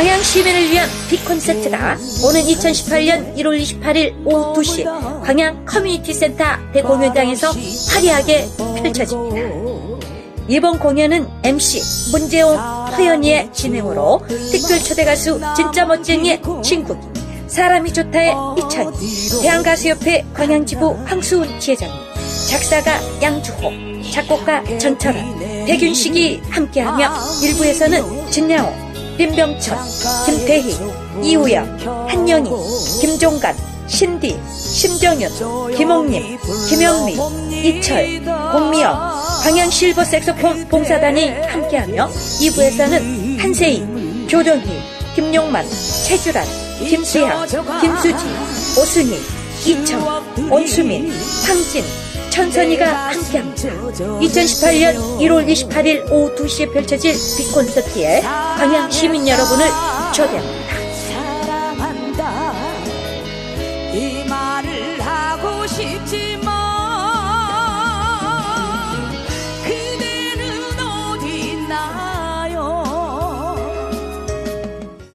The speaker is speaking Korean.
광양 시민을 위한 빅콘서트가 오는 2018년 1월 28일 오후 2시 광양 커뮤니티 센터 대공연장에서 화려하게 펼쳐집니다. 이번 공연은 MC 문재용 허연이의 진행으로 특별 초대 가수 진짜 멋쟁이의 진국이 사람이 좋다의 이찬이 대한가수협회 광양지부 황수훈 지회장님 작사가 양주호 작곡가 전철환 백윤식이 함께하며 일부에서는 진야호 빈병철 김태희 이우영 한영희 김종관 신디 심정윤 김옥림 김영미 이철 공미영 광양 실버 색소폰 봉사단이 함께하며 2부에서는 한세희 조정희 김용만 최주란 김수향 김수지 오순희 이청 온수민 황진 천선이가 함께합니다. 2018년 1월 28일 오후 2시에 펼쳐질 빅콘서트에 방향 시민 여러분을 초대합니다. 사랑한다 이 말을 하고 싶지